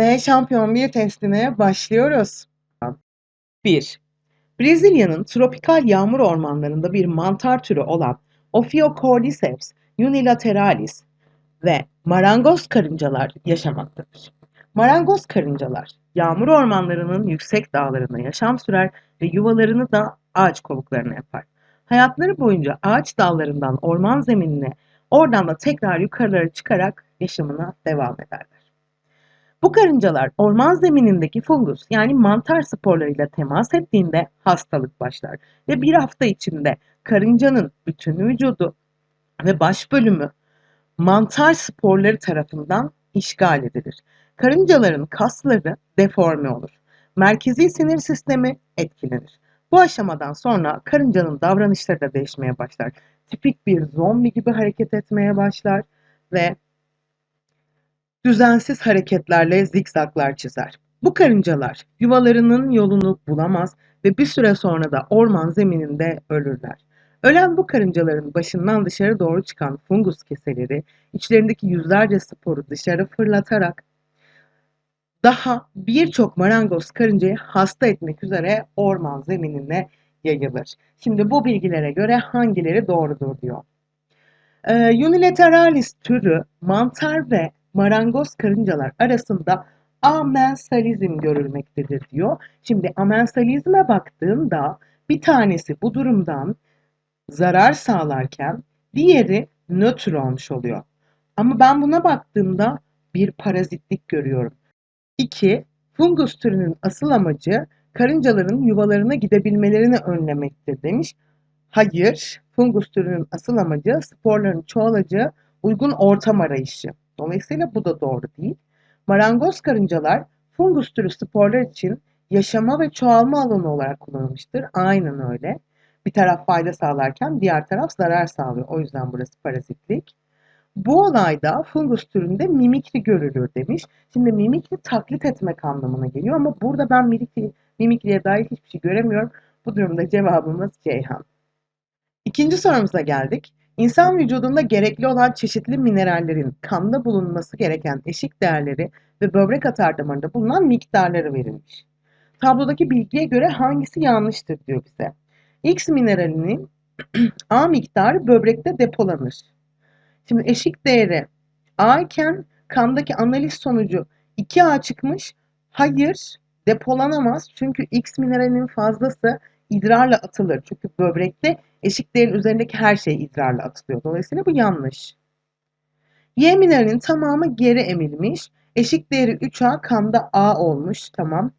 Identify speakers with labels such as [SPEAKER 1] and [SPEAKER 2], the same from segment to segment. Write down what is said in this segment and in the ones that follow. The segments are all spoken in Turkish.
[SPEAKER 1] Ve şampiyon bir testine başlıyoruz. 1. Brezilya'nın tropikal yağmur ormanlarında bir mantar türü olan Ophiocordyceps unilateralis ve marangoz karıncalar yaşamaktadır. Marangoz karıncalar yağmur ormanlarının yüksek dağlarında yaşam sürer ve yuvalarını da ağaç kovuklarına yapar. Hayatları boyunca ağaç dallarından orman zeminine, oradan da tekrar yukarılara çıkarak yaşamına devam ederler. Bu karıncalar orman zeminindeki fungus yani mantar sporlarıyla temas ettiğinde hastalık başlar ve bir hafta içinde karıncanın bütün vücudu ve baş bölümü mantar sporları tarafından işgal edilir. Karıncaların kasları deforme olur. Merkezi sinir sistemi etkilenir. Bu aşamadan sonra karıncanın davranışları da değişmeye başlar. Tipik bir zombi gibi hareket etmeye başlar ve düzensiz hareketlerle zikzaklar çizer. Bu karıncalar yuvalarının yolunu bulamaz ve bir süre sonra da orman zemininde ölürler. Ölen bu karıncaların başından dışarı doğru çıkan fungus keseleri içlerindeki yüzlerce sporu dışarı fırlatarak daha birçok marangoz karıncayı hasta etmek üzere orman zeminine yayılır. Şimdi bu bilgilere göre hangileri doğrudur diyor. Ee, Unilateralis türü mantar ve marangoz karıncalar arasında amensalizm görülmektedir diyor. Şimdi amensalizme baktığında bir tanesi bu durumdan zarar sağlarken diğeri nötr olmuş oluyor. Ama ben buna baktığımda bir parazitlik görüyorum. 2. Fungus türünün asıl amacı karıncaların yuvalarına gidebilmelerini önlemektir demiş. Hayır, fungus türünün asıl amacı sporların çoğalacağı uygun ortam arayışı. Dolayısıyla bu da doğru değil. Marangoz karıncalar fungus türü sporlar için yaşama ve çoğalma alanı olarak kullanılmıştır. Aynen öyle. Bir taraf fayda sağlarken diğer taraf zarar sağlıyor. O yüzden burası parazitlik. Bu olayda fungus türünde mimikri görülür demiş. Şimdi mimikri taklit etmek anlamına geliyor ama burada ben mimikri, mimikriye dair hiçbir şey göremiyorum. Bu durumda cevabımız Ceyhan. İkinci sorumuza geldik. İnsan vücudunda gerekli olan çeşitli minerallerin kanda bulunması gereken eşik değerleri ve böbrek atar damarında bulunan miktarları verilmiş. Tablodaki bilgiye göre hangisi yanlıştır diyor bize. X mineralinin A miktarı böbrekte depolanır. Şimdi eşik değeri A iken kandaki analiz sonucu 2A çıkmış. Hayır depolanamaz çünkü X mineralinin fazlası idrarla atılır. Çünkü böbrekte eşik değerin üzerindeki her şey idrarla atılıyor. Dolayısıyla bu yanlış. Y mineralinin tamamı geri emilmiş. Eşik değeri 3A kanda A olmuş. Tamam.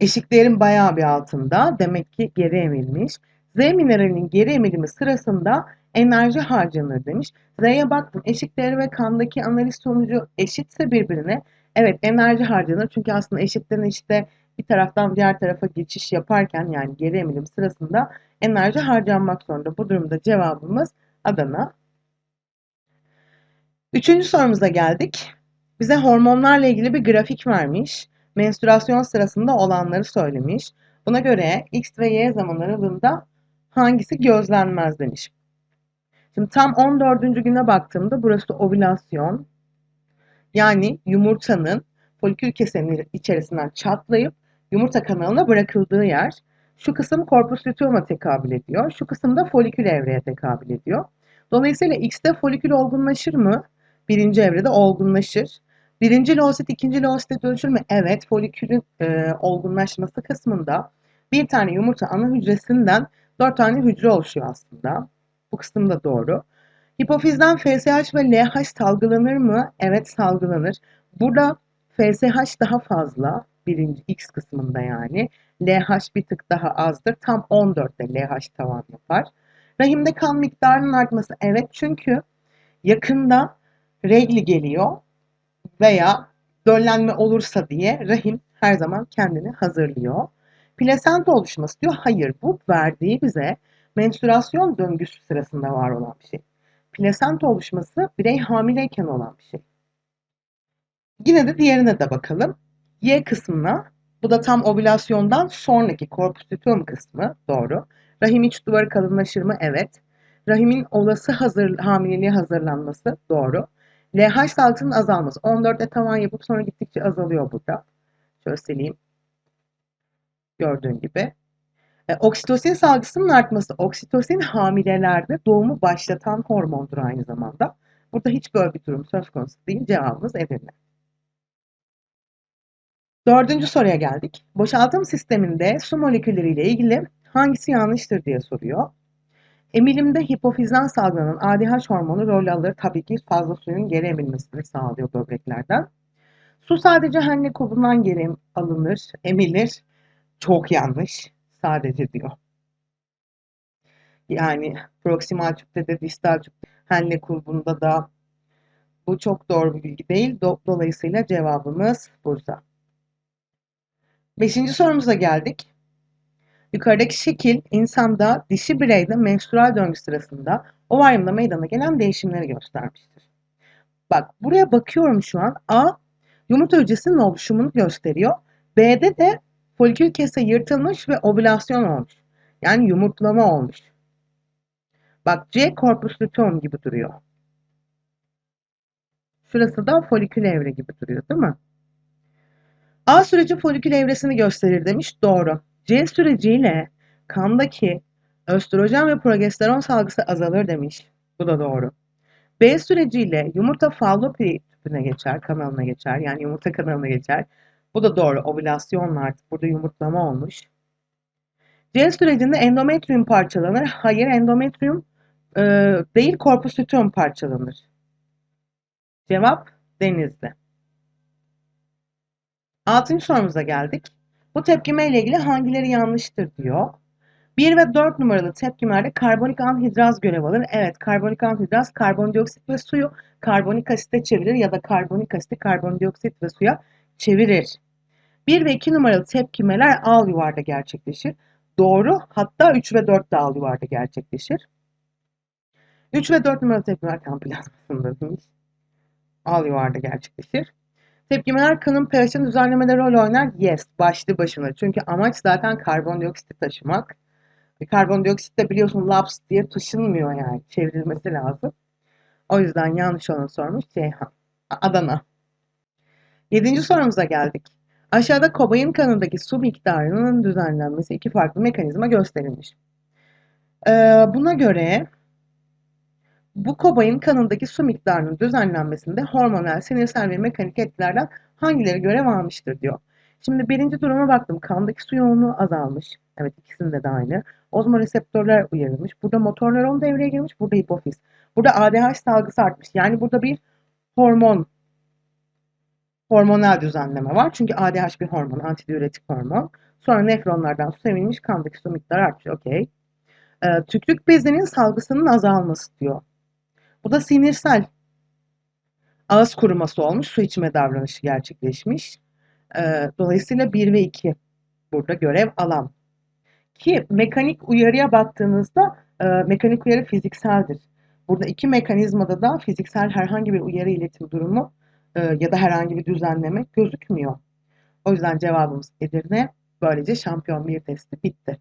[SPEAKER 1] Eşik değerin bayağı bir altında. Demek ki geri emilmiş. Z mineralinin geri emilimi sırasında enerji harcanır demiş. Z'ye baktım. Eşik değeri ve kandaki analiz sonucu eşitse birbirine evet enerji harcanır. Çünkü aslında eşitten eşite bir taraftan diğer tarafa geçiş yaparken yani geri emilim sırasında enerji harcanmak zorunda. Bu durumda cevabımız Adana. Üçüncü sorumuza geldik. Bize hormonlarla ilgili bir grafik vermiş. Menstrüasyon sırasında olanları söylemiş. Buna göre X ve Y zaman aralığında hangisi gözlenmez demiş. Şimdi tam 14. güne baktığımda burası ovülasyon. Yani yumurtanın folikül kesenin içerisinden çatlayıp yumurta kanalına bırakıldığı yer. Şu kısım korpus luteum'a tekabül ediyor. Şu kısım da folikül evreye tekabül ediyor. Dolayısıyla X'te folikül olgunlaşır mı? Birinci evrede olgunlaşır. Birinci loosit ikinci loosite dönüşür mü? Evet, folikülün e, olgunlaşması kısmında bir tane yumurta ana hücresinden dört tane hücre oluşuyor aslında. Bu kısım da doğru. Hipofizden FSH ve LH salgılanır mı? Evet salgılanır. Burada FSH daha fazla. Birinci X kısmında yani. LH bir tık daha azdır. Tam 14'te LH tavan yapar. Rahimde kan miktarının artması. Evet çünkü yakında regli geliyor veya döllenme olursa diye rahim her zaman kendini hazırlıyor. Plasenta oluşması diyor. Hayır bu verdiği bize menstrüasyon döngüsü sırasında var olan bir şey. Plasenta oluşması birey hamileyken olan bir şey. Yine de diğerine de bakalım. Y kısmına bu da tam ovülasyondan sonraki korpus luteum kısmı doğru. Rahim iç duvarı kalınlaşır mı? Evet. Rahimin olası hazır, hamileliğe hazırlanması doğru. LH salgısının azalması. 14'te tavan yapıp sonra gittikçe azalıyor burada. Şöyle sileyim. Gördüğün gibi. E, oksitosin salgısının artması. Oksitosin hamilelerde doğumu başlatan hormondur aynı zamanda. Burada hiç böyle bir durum söz konusu değil. Cevabımız Edirne. Dördüncü soruya geldik. Boşaltım sisteminde su molekülleriyle ilgili hangisi yanlıştır diye soruyor. Emilimde hipofizden salgılanan ADH hormonu rol alır. Tabii ki fazla suyun geri emilmesini sağlıyor böbreklerden. Su sadece Henle kolundan geri alınır, emilir. Çok yanlış. Sadece diyor. Yani proksimal tüpte de distal tüpte Henle kulbunda da bu çok doğru bir bilgi değil. Dolayısıyla cevabımız Bursa. Beşinci sorumuza geldik. Yukarıdaki şekil insanda dişi bireyde menstrual döngü sırasında ovaryumda meydana gelen değişimleri göstermiştir. Bak buraya bakıyorum şu an. A yumurta hücresinin oluşumunu gösteriyor. B'de de folikül kese yırtılmış ve ovülasyon olmuş. Yani yumurtlama olmuş. Bak C korpus luteum gibi duruyor. Şurası da folikül evre gibi duruyor değil mi? A süreci folikül evresini gösterir demiş. Doğru. C süreciyle kandaki östrojen ve progesteron salgısı azalır demiş. Bu da doğru. B süreciyle yumurta fallopi tüpüne geçer, kanalına geçer. Yani yumurta kanalına geçer. Bu da doğru. Ovülasyonla artık burada yumurtlama olmuş. C sürecinde endometrium parçalanır. Hayır endometrium e, değil korpus luteum parçalanır. Cevap denizde. Altıncı sorumuza geldik. Bu tepkime ile ilgili hangileri yanlıştır diyor. 1 ve 4 numaralı tepkimelerde karbonik anhidraz görev alır. Evet karbonik anhidraz karbondioksit ve suyu karbonik asite çevirir ya da karbonik asiti karbondioksit ve suya çevirir. 1 ve 2 numaralı tepkimeler al yuvarda gerçekleşir. Doğru. Hatta 3 ve 4 de al yuvarda gerçekleşir. 3 ve 4 numaralı tepkimeler kan plazmasında demiş. Al yuvarda gerçekleşir. Tepkimeler kanın pH'in düzenlemede rol oynar. Yes, başlı başına. Çünkü amaç zaten karbondioksiti taşımak. E, karbondioksit de biliyorsun laps diye taşınmıyor yani. Çevrilmesi lazım. O yüzden yanlış olanı sormuş Ceyhan. Adana. Yedinci sorumuza geldik. Aşağıda kobayın kanındaki su miktarının düzenlenmesi iki farklı mekanizma gösterilmiş. Ee, buna göre bu kobayın kanındaki su miktarının düzenlenmesinde hormonal, sinirsel ve mekanik etkilerden hangileri görev almıştır diyor. Şimdi birinci duruma baktım. Kandaki su yoğunluğu azalmış. Evet ikisinde de aynı. Ozmoreseptörler uyarılmış. Burada motor nöron devreye girmiş. Burada hipofiz. Burada ADH salgısı artmış. Yani burada bir hormon hormonal düzenleme var. Çünkü ADH bir hormon, antidiüretik hormon. Sonra nefronlardan su emilmiş, kandaki su miktarı artıyor. Okey. Ee, tükrük bezinin salgısının azalması diyor. Bu da sinirsel ağız kuruması olmuş, su içme davranışı gerçekleşmiş. Ee, dolayısıyla 1 ve 2 burada görev alan. Ki mekanik uyarıya baktığınızda e, mekanik uyarı fizikseldir. Burada iki mekanizmada da fiziksel herhangi bir uyarı iletim durumu e, ya da herhangi bir düzenleme gözükmüyor. O yüzden cevabımız Edirne. Böylece şampiyon bir testi bitti.